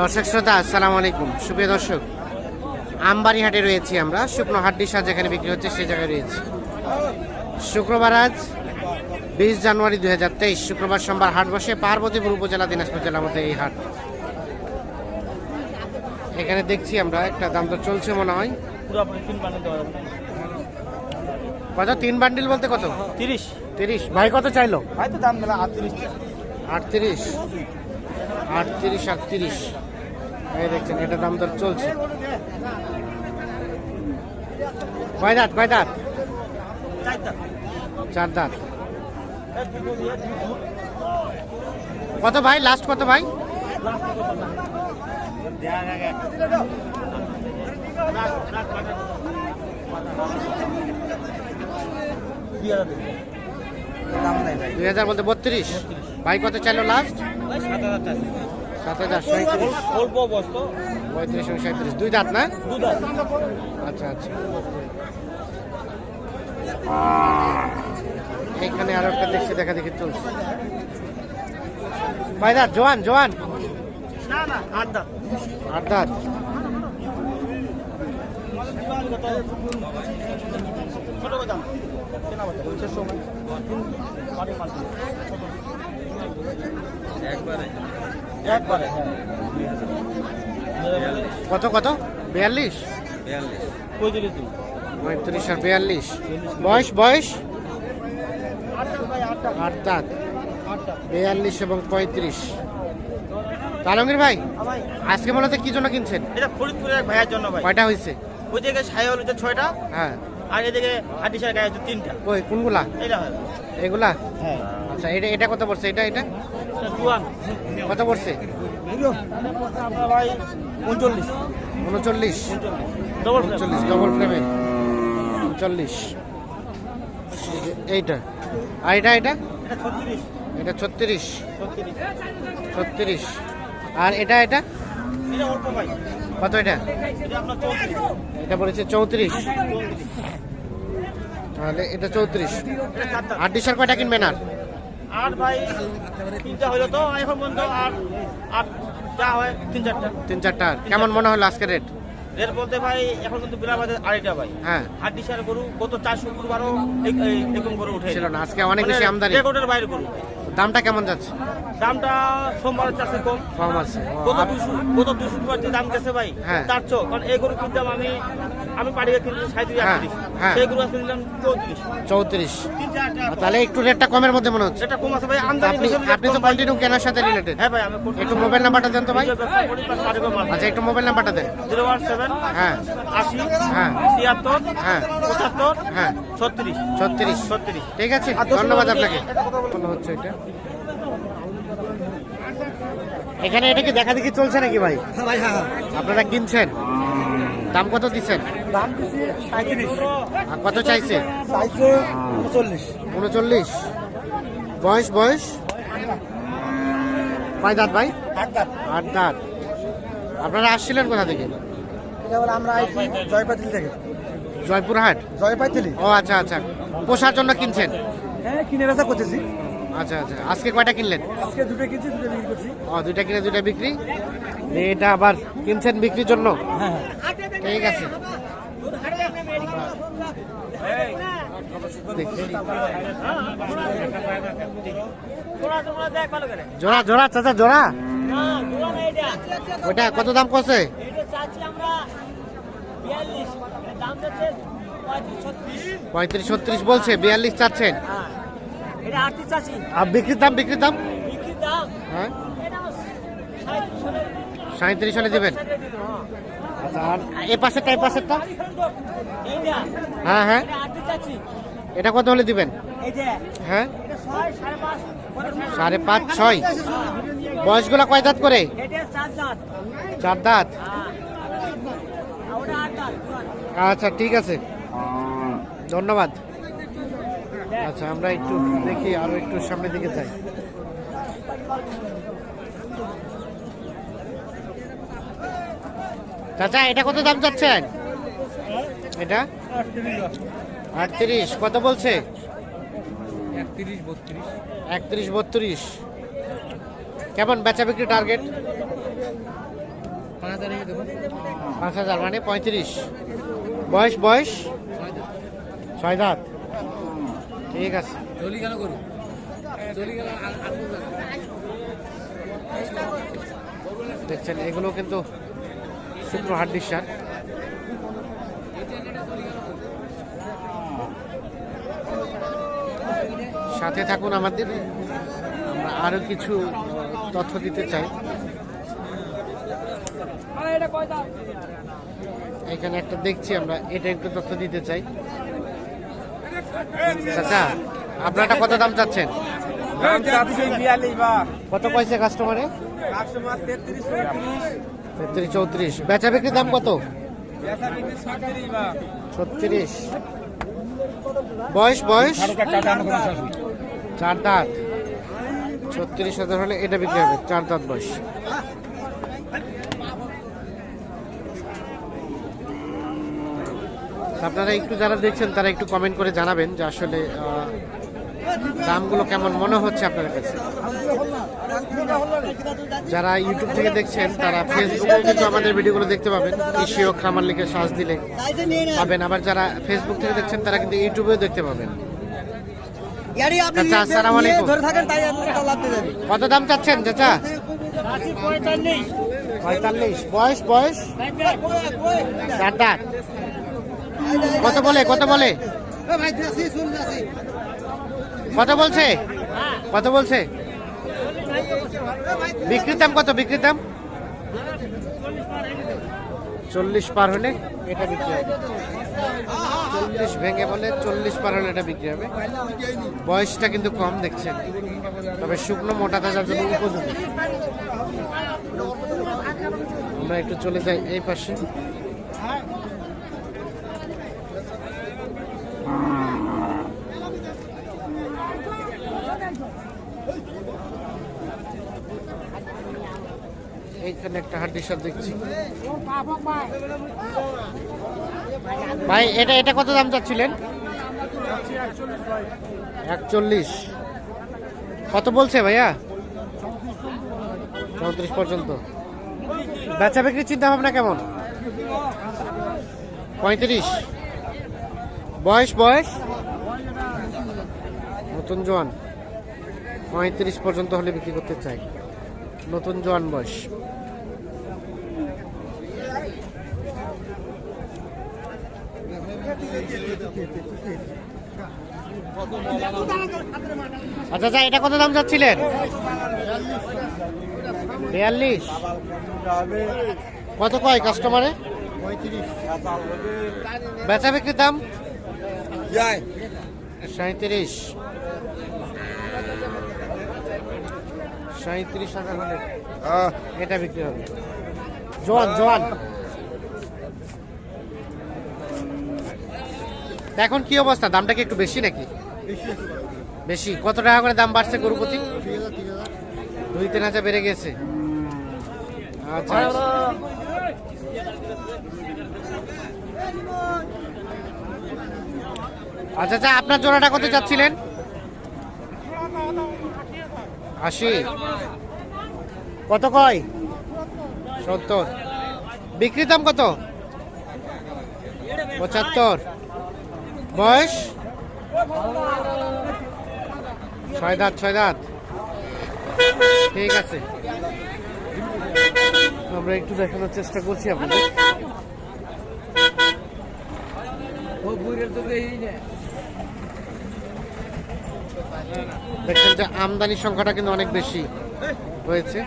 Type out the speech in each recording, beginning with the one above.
দর্শক শ্রোতা আসসালামু আলাইকুম। সুপ্রিয় দর্শক আমবাড়ি হাটে রয়েছি আমরা। শুকনো হাড্ডি সাজ যেখানে বিক্রি হচ্ছে সে জায়গায় রয়েছি। শুক্রবার আজ বিশ জানুয়ারি দুই হাজার তেইশ শুক্রবার সোমবার হাট বসে পার্বতীপুর উপজেলা দিনাজপুর জেলার মধ্যে এই হাট। এখানে দেখছি আমরা একটা দাম তো চলছে মনে হয়। কত? তিন বান্ডিল বলতে কত? তিরিশ। তিরিশ। ভাই কত চাইলো? হয়তো দাম আটত্রিশ। আটত্রিশ। আটত্রিশ আটত্রিশ। এই দেখছেন, এটা দাম দর চলছে। কয় দাঁত কয় দাঁত? চার দাঁত। কত ভাই? লাস্ট কত ভাই? দুই হাজার বলতে বত্রিশ। ভাই, কত চাইলো লাস্ট সাত হাজার পঁয়ত্রিশ দুই দাঁত, না? আচ্ছা আচ্ছা। এখানে আরও একটা দেখছি, দেখা দেখি চলছে। কয় দাঁত, জোয়ান জোয়ান। আট দাম আট দাঁত। একবারে। একবারে। কত কত? বিয়াল্লিশ? পঁয়ত্রিশ আর বিয়াল্লিশ। বয়স বয়স? আট দাঁত বিয়াল্লিশ এবং পঁয়ত্রিশ। তালঙ্গির ভাই ভাই। আজকে মনে হচ্ছে কি জন্য কিনছেন? এটা ফরিদপুরের ভাইয়ের জন্য ভাই। কয়টা হয়েছে? ওই দিকে ছয়টা হ্যাঁ। আর এদিকে গায়ে তিনটা। কই কোনগুলা? এটা এগুলা? হ্যাঁ। আচ্ছা এটা এটা কত পড়ছে? এটা এটা? কত পড়ছে? উনচল্লিশ। উনচল্লিশ। ডবল উনচল্লিশ ডবল ফ্রেমের উনচল্লিশ। এইটা। আর এটা এটা? এটা ছত্রিশ। ছত্রিশ। আর এটা এটা? কত এটা? এটা আপনার চৌত্রিশ। তাহলে এটা চৌত্রিশ। আর ডিসার কয়টা কিনবেন আর? আর ভাই তিনটা হইল তো এখন পর্যন্ত আর আর যা হয় তিন চারটা। তিন চারটা। কেমন মনে হলো আজকে রেট রেট বলতে ভাই এখন কিন্তু বিলা বাজার আড়াইটা ভাই। হ্যাঁ। হাট ডিসার গরু গত চার শুক্রবারও এরকম গরু উঠে ছিল না। আজকে অনেক বেশি আমদানি। রেকর্ডের বাইরে গরু। দামটা কেমন যাচ্ছে? দামটা সোমবার চাষে কম। কম আছে। আপ- দুশো গত দুশো দাম গেছে ভাই। হ্যাঁ। তার চো কারণ এই গরু কিনতাম আমি আমি পাড়ি কিনছি সাঁত্রিশ হ্যাঁ। সেই গরু আজকে নিলাম চৌত্রিশ। তাহলে একটু রেটটা কমের মধ্যে মনে হচ্ছে। সেটা কম আছে ভাই আপনি আপনি তো কম ভাই। কন্টিনিউ কেনার সাথে রিলেটেড হ্যাঁ ভাই আমি একটু মোবাইল নাম্বারটা দেন তো ভাই। আচ্ছা একটু মোবাইল নাম্বারটা দেন। জিরো ওয়ান সেভেন হ্যাঁ। আশি হ্যাঁ। তিয়াত্তর হ্যাঁ। পঁচাত্তর হ্যাঁ। ছত্রিশ। ছত্রিশ। ছত্রিশ। ঠিক আছে আর ধন্যবাদ আপনাকে। মনে হচ্ছে এটা। এখানে এটা কি দেখা দেখি চলছে নাকি ভাই? ভাই হ্যাঁ। আপনারা কিনছেন? দাম কত দিচ্ছেন? দাম দিচ্ছি সাঁত্রিশ কত চাইছে উনচল্লিশ। উনচল্লিশ। বয়স বয়স? কয় দাঁত ভাই? একদম আট দাঁত। আপনারা আসছিলেন কোথা থেকে? আমরা আইছি জয়পাতিল থেকে। জয়পুরহাট? জয়পাতিলি। ও আচ্ছা আচ্ছা। পোষার জন্য কিনছেন? হ্যাঁ কিনে বেচা করতেছি। আচ্ছা আচ্ছা। আজকে কয়টা কিনলেন? আজকে দুটো কিনছি দুটো বিক্রি করছি। ও দুইটা কিনে দুইটা বিক্রি? এটা আবার কিনছেন বিক্রির জন্য? হ্যাঁ। ঠিক আছে। জোড়া জোড়া চাচা জোড়া। ওটা কত দাম করছে পঁয়ত্রিশ ছত্রিশ বলছে বিয়াল্লিশ চাচ্ছেন। আর বিক্রির দাম বিক্রির দাম? হ্যাঁ। সাঁত্রিশ হলে দিবেন? আচ্ছা আর এ পাশেরটা এ পাশেরটা? হ্যাঁ হ্যাঁ। এটা কত হলে দিবেন? হ্যাঁ? সাড়ে পাঁচ, ছয়। বয়সগুলো কয় দাঁত করে? চার দাঁত। আচ্ছা ঠিক আছে। ধন্যবাদ। আচ্ছা আমরা একটু দেখি, আরও একটু সামনের দিকে যাই। চাচা এটা কত দাম চাচ্ছেন? এটা? আটত্রিশ কত বলছে? একত্রিশ বত্রিশ। কেমন বেচা বিক্রি টার্গেট? পাঁচ হাজার মানে পঁয়ত্রিশ। বয়স বয়স? ছয় দাঁত। ঠিক আছে। চলি গেল দেখছেন এগুলো কিন্তু শুকনো হাড্ডির সার সাথে থাকুন আমাদের। আমরা আরও কিছু তথ্য দিতে চাই। এখানে একটা দেখছি আমরা এটা একটু তথ্য দিতে চাই। চাচা আপনারটা কত দাম চাচ্ছেন? কত পয়সা কাস্টমারে কাস্টমার তেত্রিশ তেত্রিশ চৌত্রিশ। বেচা বিক্রির দাম কত? ছত্রিশ বয়স বয়স? চার দাঁত। ছত্রিশ হাজার হলে এটা বিক্রি হবে চার দাঁত বয়স। আপনারা একটু যারা দেখছেন তারা একটু কমেন্ট করে জানাবেন যে আসলে দামগুলো কেমন মনে হচ্ছে আপনাদের কাছে। যারা ইউটিউব থেকে দেখছেন তারা ফেসবুকেও কিন্তু আমাদের ভিডিওগুলো দেখতে পাবেন। কৃষি ও খামার লিখে সার্চ দিলে পাবেন। আবার যারা ফেসবুক থেকে দেখছেন তারা কিন্তু ইউটিউবেও দেখতে পাবেন। চাচা, আসসালামু আলাইকুম। কত দাম চাচ্ছেন চাচা? পঁয়তাল্লিশ। বয়স বয়স? চার দাঁত কত বলে কত বলে? কত বলছে? কত বলছে? বিক্রির দাম কত? বিক্রির দাম? চল্লিশ পার হলে এটা বিক্রি হবে। চল্লিশ ভেঙে বলে চল্লিশ পার হলে এটা বিক্রি হবে। বয়সটা কিন্তু কম দেখছেন। তবে শুকনো মোটা তাজার জন্য উপযোগী। আমরা একটু চলে যাই এই পাশে। এইখানে একটা হাড্ডি সাপ দেখছি। ভাই এটা এটা কত দাম চাচ্ছিলেন? একচল্লিশ। কত বলছে ভাইয়া? চৌত্রিশ পর্যন্ত। বেচা বিক্রির চিন্তা ভাবনা কেমন? পঁয়ত্রিশ। বয়স বয়স? নতুন জোয়ান। পঁয়ত্রিশ পর্যন্ত হলে বিক্রি করতে চাই। নতুন জোয়ান বয়স। আচ্ছা আচ্ছা এটা কত দাম যাচ্ছিলেন বিয়াল্লিশ। কত কয় কাস্টমারে? বেচা বিক্রির দাম? সাঁত্রিশ সাঁত্রিশ হাজার হলে এটা বিক্রি হবে। জোয়ান জোয়ান। এখন কি অবস্থা? দামটা কি একটু বেশি নাকি? বেশি। কত টাকা করে দাম বাড়ছে গরু প্রতি? দুই, তিন হাজার বেড়ে গেছে। আচ্ছা। আচ্ছা। আচ্ছা আপনার জোড়াটা কত চাচ্ছিলেন? আশি। কত কয়? সত্তর। বিক্রির দাম কত? পঁচাত্তর। বয়স? ছয় দাঁত ছয় দাঁত। ঠিক আছে। আমরা একটু দেখানোর চেষ্টা করছি আপনাদের। দেখছেন যে আমদানির সংখ্যাটা কিন্তু অনেক বেশি হয়েছে।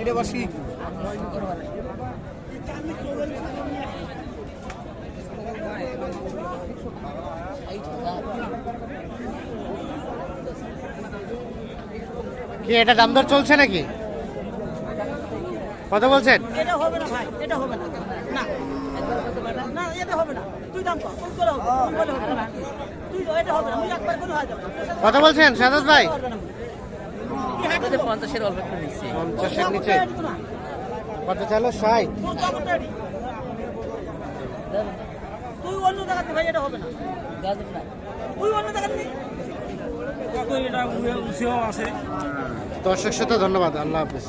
এটা বসি। কি, এটা দাম দর চলছে নাকি? কত বলছেন? এটা হবে না ভাই, এটা হবে না। না এটা হবে না। তুই দাম করে করে হবে না। হয়ে কত বলছেন সাদাত ভাই পঞ্চাশের অল্প একটু নিচ্ছি পঞ্চাশের নিচে কত চাইলো ষাট তোর তো আমার ready। তুই অন্য জায়গাতে ভাই এটা হবে না তুই অন্য জায়গাতে নে। এটা আছে দর্শক শ্রোতা ধন্যবাদ আল্লাহ হাফিজ